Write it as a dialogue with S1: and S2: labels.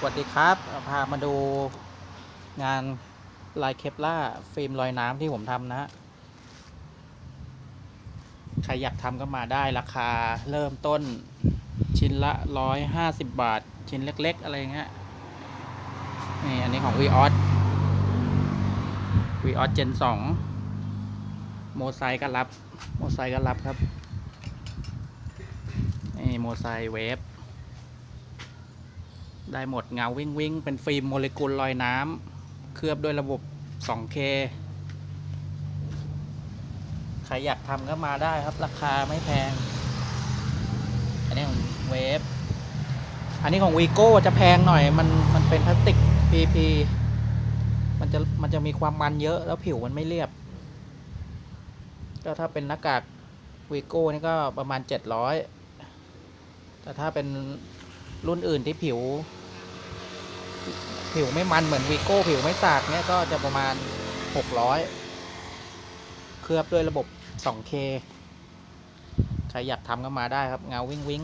S1: สวัสดีครับ พามาดูงานลายเคปล่าฟิล์มลอยน้ำที่ผมทำนะ ใครอยากทำก็มาได้ราคาเริ่มต้นชิ้นละร้อยห้าสิบบาท ชิ้นเล็ก ๆ อะไรเงี้ยนี่อันนี้ของ v ีออส v ีออสเจนสองโมไซก็รับ โมไซก็รับครับ นี่โมไซเวฟ ได้หมดเงาวิ่งวิ่งเป็นฟิล์มโมเลกุลลอยน้ำเคลือบด้วยระบบ 2K ใครอยากทำก็มาได้ครับ ราคาไม่แพง อันนี้ของเวฟอันนี้ของวีโก้จะแพงหน่อย มันมันเป็นพลาสติก PP มันจะมันจะมีความมันเยอะแล้วผิวมันไม่เรียบ ก็ถ้าเป็นหน้ากากวีโก้นี่ก็ประมาณ 700แต่ถ้าเป็นรุ่นอื่นที่ผิว ผิวไม่มันเหมือนวีโก้ผิวไม่สากเนี่ยก็จะประมาณ 600 เคลือบด้วยระบบ 2K ใครอยากทำก็มาได้ครับ เงาวิ่งวิ่ง